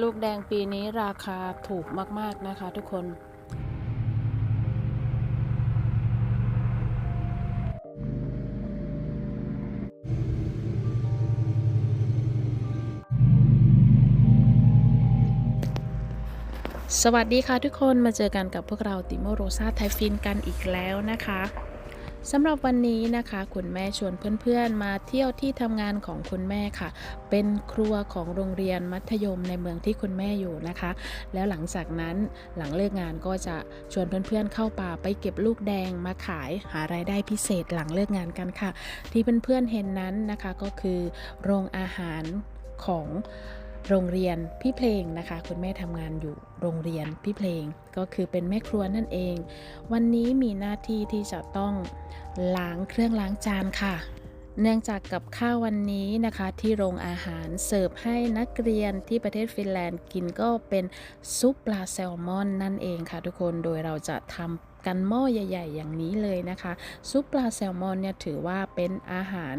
ลูกแดงปีนี้ราคาถูกมาก ๆ นะคะทุกคน สวัสดีค่ะทุกคนมาเจอกันกับพวกเราติโมโรซาไทฟินกันอีกแล้วนะคะ สำหรับวันนี้นะคะ คุณแม่ชวนเพื่อนๆ มาเที่ยวที่ทำงานของคุณแม่ค่ะ เป็นครัวของโรงเรียนมัธยมในเมืองที่คุณแม่อยู่นะคะ แล้วหลังจากนั้นหลังเลิกงานก็จะชวนเพื่อนๆ เข้าป่าไปเก็บลูกแดงมาขายหารายได้พิเศษหลังเลิกงานกันค่ะ ที่เพื่อนๆเห็นนั้นนะคะก็คือ โรงอาหารของ โรงเรียนพี่เพลงนะคะ คุณแม่ทำงานอยู่โรงเรียนพี่เพลงก็คือเป็นแม่ครัวนั่นเอง วันนี้มีหน้าที่ที่จะต้องล้างเครื่องล้างจานค่ะ เนื่องจากกับข้าววันนี้นะคะ ที่โรงอาหารเสิร์ฟให้นักเรียนที่ประเทศฟินแลนด์กินก็เป็นซุปปลาแซลมอนนั่นเองค่ะทุกคนโดยเราจะทำกันหม้อใหญ่ ๆ อย่างนี้เลยนะคะ ซุปปลาแซลมอนเนี่ยถือว่าเป็นอาหาร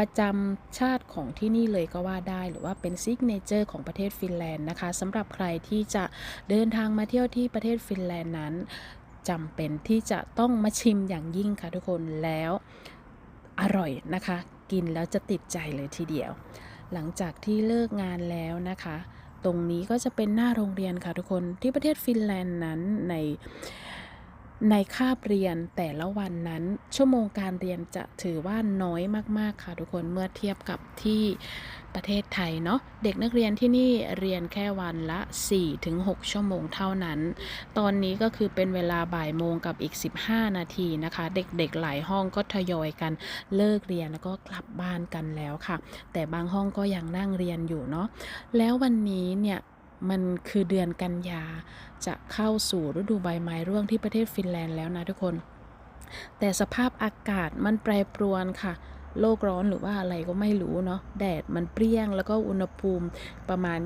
ประจำชาติของที่นี่เลยก็ว่าได้หรือว่าเป็นซิกเนเจอร์ของประเทศฟินแลนด์นะคะสำหรับใครที่จะเดินทางมาเที่ยวที่ประเทศฟินแลนด์นั้นจำเป็นที่จะต้องมาชิมอย่างยิ่งค่ะทุกคนแล้วอร่อยนะคะ กินแล้วจะติดใจเลยทีเดียว หลังจากที่เลิกงานแล้วนะคะ ตรงนี้ก็จะเป็นหน้าโรงเรียนค่ะทุกคนที่ประเทศฟินแลนด์นั้นใน ในคาบเรียนแต่ละวันนั้น ชั่วโมงการเรียนจะถือว่าน้อยมากๆค่ะทุกคนเมื่อเทียบกับที่ประเทศไทยเนาะเด็กนักเรียนที่นี่เรียนแค่วันละ 4-6 ชั่วโมงเท่านั้น ตอนนี้ก็คือเป็นเวลาบ่ายโมงกับอีก 15 นาทีนะคะ เด็กๆหลายห้องก็ทยอยกันเลิกเรียนแล้วก็กลับบ้านกันแล้วค่ะ แต่บางห้องก็ยังนั่งเรียนอยู่เนาะแล้ววันนี้เนี่ย มันคือเดือนกันยา จะเข้าสู่ฤดูใบไม้ร่วงที่ประเทศฟินแลนด์แล้วนะทุกคน แต่สภาพอากาศมันแปรปรวนค่ะ โลกร้อนหรือว่าอะไรก็ไม่รู้เนาะ แดดมันเปรี้ยงแล้วก็อุณหภูมิประมาณ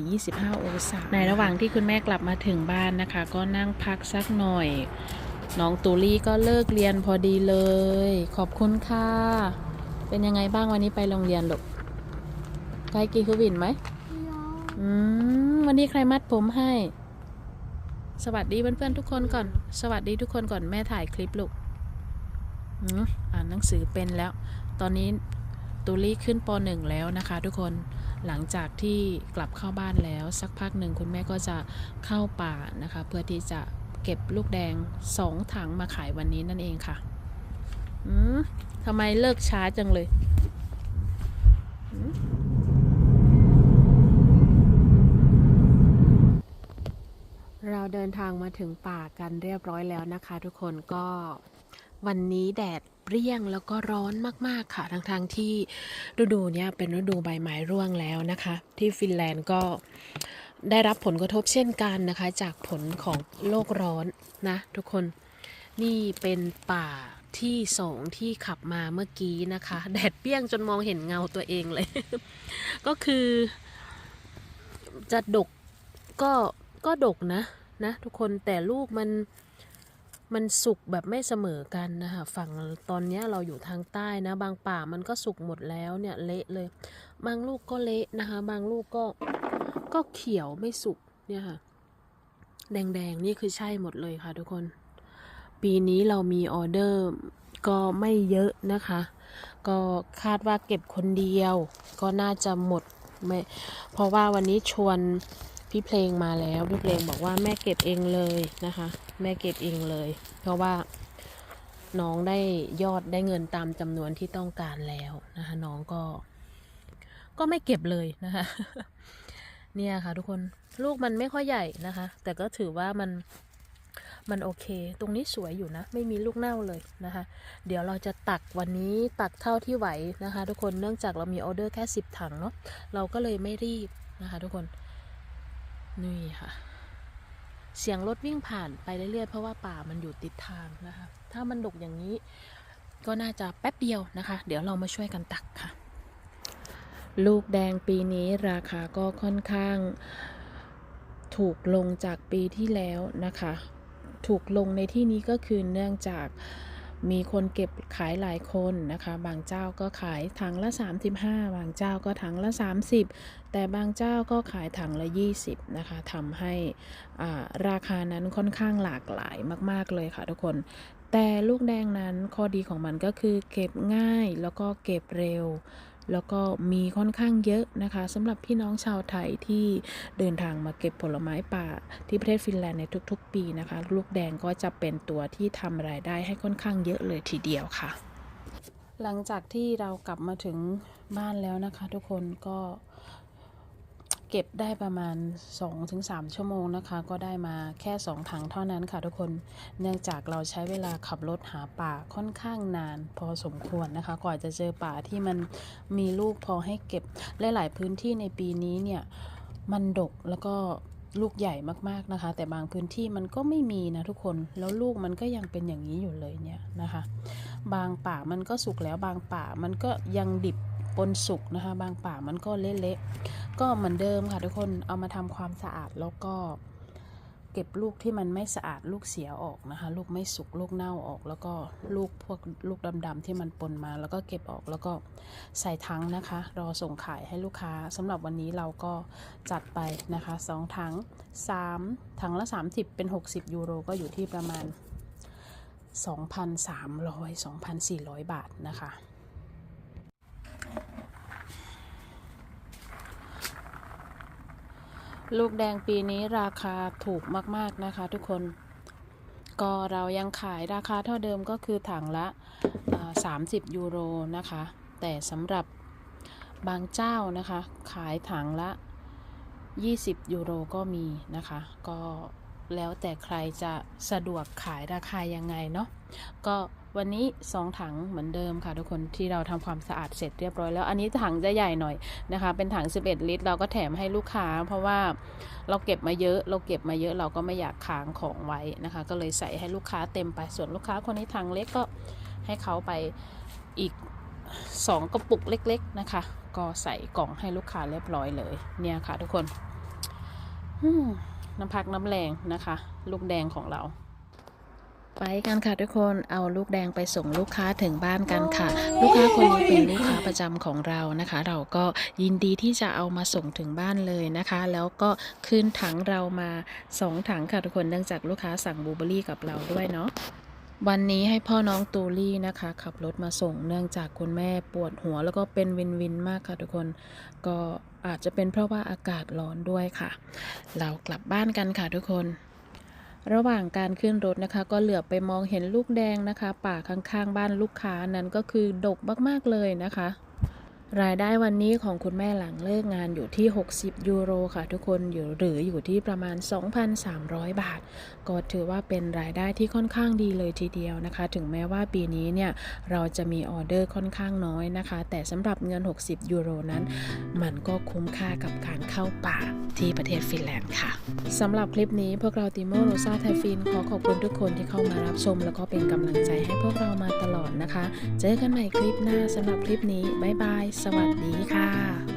24-25 องศา ในระหว่างที่คุณแม่กลับมาถึงบ้านนะคะ ก็นั่งพักสักหน่อย น้องตูลี่ก็เลิกเรียนพอดีเลย ขอบคุณค่ะ เป็นยังไงบ้างวันนี้ไปโรงเรียนลูกไกลกี่คือวินไหมอืม วันนี้ใครมัดผมให้ สวัสดีเพื่อนๆทุกคนก่อน สวัสดีทุกคนก่อนแม่ถ่ายคลิปลูกอืมอ่านหนังสือเป็นแล้ว ตอนนี้ตูลี่ขึ้นปหนึ่งแล้วนะคะ ทุกคนหลังจากที่กลับเข้าบ้านแล้ว สักพักหนึ่งคุณแม่ก็จะเข้าป่านะคะ เพื่อที่จะเก็บลูกแดงสองถังมาขายวันนี้นั่นเองค่ะ อืมทำไมเลิกช้าจังเลย เราเดินทางมาถึงป่ากันเรียบร้อยแล้วนะคะ ทุกคนก็วันนี้แดดเปรี้ยงแล้วก็ร้อนมาก ๆ ค่ะ ทั้งๆทที่ฤดูเนี้ยเป็นฤดูใบไม้ร่วงแล้วนะคะ ที่ฟินแลนด์ก็ได้รับผลกระทบเช่นกันนะคะ จากผลของโลกร้อนนะ ทุกคนนี่เป็นป่าที่สองที่ขับมาเมื่อกี้นะคะ แดดเปรี้ยงจนมองเห็นเงาตัวเองเลย ก็คือ จะดกก็ก็ดกนะ นะทุกคนแต่ลูกมันมันสุกแบบไม่เสมอกันนะคะฝั่งตอนนี้เราอยู่ทางใต้นะ บางป่ามันก็สุกหมดแล้วเนี่ยเละเลย บางลูกก็เละนะคะ บางลูกก็ก็เขียวไม่สุกเนี่ยค่ะ แดงๆนี่คือใช่หมดเลยค่ะทุกคน ปีนี้เรามีออเดอร์ก็ไม่เยอะนะคะ ก็คาดว่าเก็บคนเดียว ก็น่าจะหมดไม่เพราะว่าวันนี้ชวน พี่เพลงมาแล้ว พี่เพลงบอกว่าแม่เก็บเองเลยนะคะ แม่เก็บเองเลย เพราะว่าน้องได้ยอดได้เงินตามจำนวนที่ต้องการแล้วนะคะ น้องก็ ก็ไม่เก็บเลยนะคะ เนี่ยค่ะ ทุกคนลูกมันไม่ค่อยใหญ่นะคะ แต่ก็ถือว่ามันมันโอเค ตรงนี้สวยอยู่นะ ไม่มีลูกเน่าเลยนะคะ เดี๋ยวเราจะตักวันนี้ตักเท่าที่ไหวนะคะ ทุกคน เนื่องจากเรามีออเดอร์แค่สิบถังเนาะ เราก็เลยไม่รีบนะคะ ทุกคน นี่ค่ะ เสียงรถวิ่งผ่านไปเรื่อยๆ เพราะว่าป่ามันอยู่ติดทางนะคะ ถ้ามันดกอย่างนี้ก็น่าจะแป๊บเดียวนะคะ เดี๋ยวเรามาช่วยกันตักค่ะ ลูกแดงปีนี้ราคาก็ค่อนข้างถูกลงจากปีที่แล้วนะคะ ถูกลงในที่นี้ก็คือเนื่องจาก มีคนเก็บขายหลายคนนะคะ บางเจ้าก็ขายถังละ 35 บางเจ้าก็ถังละ 30 แต่บางเจ้าก็ขายถังละ 20 นะคะทำให้อ่าราคานั้นค่อนข้างหลากหลายมาก ๆ เลยค่ะทุกคน แต่ลูกแดงนั้นข้อดีของมันก็คือเก็บง่ายแล้วก็เก็บเร็ว แล้วก็มีค่อนข้างเยอะนะคะสำหรับพี่น้องชาวไทยที่เดินทางมาเก็บผลไม้ป่าที่ประเทศฟินแลนด์ในทุกๆ ปีนะคะ ลูกแดงก็จะเป็นตัวที่ทำรายได้ให้ค่อนข้างเยอะเลยทีเดียวค่ะ หลังจากที่เรากลับมาถึงบ้านแล้วนะคะ ทุกคนก็ เก็บได้ประมาณ 2-3 ชั่วโมงนะคะ ก็ได้มาแค่ 2 ถังเท่านั้นค่ะทุกคน เนื่องจากเราใช้เวลาขับรถหาป่าค่อนข้างนานพอสมควรนะคะ กว่าจะเจอป่าที่มันมีลูกพอให้เก็บ หลายๆพื้นที่ในปีนี้เนี่ย มันดกแล้วก็ลูกใหญ่มากๆนะคะ แต่บางพื้นที่มันก็ไม่มีนะทุกคนแล้วลูกมันก็ยังเป็นอย่างนี้อยู่เลยเนี่ยนะคะ บางป่ามันก็สุกแล้วบางป่ามันก็ยังดิบ ปนสุกนะคะ บางป่ามันก็เละๆก็เหมือนเดิมค่ะทุกคนเอามาทำความสะอาดแล้วก็เก็บลูกที่มันไม่สะอาดลูกเสียออกนะคะ ลูกไม่สุกลูกเน่าออก แล้วก็ลูกพวกลูกดำๆที่มันปนมา แล้วก็เก็บออกแล้วก็ใส่ถังนะคะ รอส่งขายให้ลูกค้าสำหรับวันนี้เราก็จัดไปนะคะสองถัง3ถังละ 30 เป็น 60 ยูโรก็อยู่ที่ประมาณ 2,300 2,400 บาทนะคะ ลูกแดงปีนี้ราคาถูกมากๆนะคะ ทุกคน ก็เรายังขายราคาเท่าเดิมก็คือถังละ 30 ยูโรนะคะ แต่สำหรับบางเจ้านะคะ ขายถังละ 20 ยูโรก็มีนะคะ ก็แล้วแต่ใครจะสะดวกขายราคายังไงเนาะก็ วันนี้ 2 ถังเหมือนเดิมค่ะทุกคนที่เราทำความสะอาดเสร็จเรียบร้อยแล้ว อันนี้ถังจะใหญ่หน่อยนะคะ เป็นถัง 11 ลิตร เราก็แถมให้ลูกค้า เพราะว่าเราเก็บมาเยอะ เราเก็บมาเยอะเราก็ไม่อยากค้างของไว้นะคะ ก็เลยใส่ให้ลูกค้าเต็มไป ส่วนลูกค้าคนนี้ถังเล็กก็ให้เขาไปอีก 2 กระปุกเล็ก ๆนะคะ ก็ใส่กล่องให้ลูกค้าเรียบร้อยเลย เนี่ยค่ะทุกคนน้ำพักน้ำแรงนะคะ ลูกแดงของเรา ไปกันค่ะทุกคนเอาลูกแดงไปส่งลูกค้าถึงบ้านกันค่ะ ลูกค้าคนนี้เป็นลูกค้าประจำของเรานะคะ เราก็ยินดีที่จะเอามาส่งถึงบ้านเลยนะคะ แล้วก็คืนถังเรามาสองถังค่ะทุกคนเนื่องจากลูกค้าสั่งบลูเบอรี่กับเราด้วยเนาะวันนี้ให้พ่อน้องตูลี่นะคะ ขับรถมาส่งเนื่องจากคุณแม่ปวดหัวแล้วก็เป็นวินวินมากค่ะทุกคนก็อาจจะเป็นเพราะว่าอากาศร้อนด้วยค่ะ เรากลับบ้านกันค่ะทุกคน ระหว่างการขึ้นรถนะคะ ก็เหลือบไปมองเห็นลูกแดงนะคะ ป่าข้างๆ บ้านลูกค้านั้นก็คือดกมากๆเลยนะคะ รายได้วันนี้ของคุณแม่หลังเลิกงานอยู่ที่ 60 ยูโรค่ะทุกคนอยู่หรืออยู่ที่ประมาณ 2,300 บาท ก็ถือว่าเป็นรายได้ที่ค่อนข้างดีเลยทีเดียวนะคะ ถึงแม้ว่าปีนี้เนี่ยเราจะมีออเดอร์ค่อนข้างน้อยนะคะ แต่สำหรับเงิน 60 ยูโรนั้น มันก็คุ้มค่ากับการเข้าป่าที่ประเทศฟินแลนด์ค่ะสำหรับคลิปนี้พวกเราติโมโรซาไทฟินขอขอบคุณทุกคนที่เข้ามารับชม แล้วก็เป็นกำลังใจให้พวกเรามาตลอดนะคะ เจอกันใหม่คลิปหน้าสำหรับคลิปนี้บ๊ายบายสวัสดีค่ะ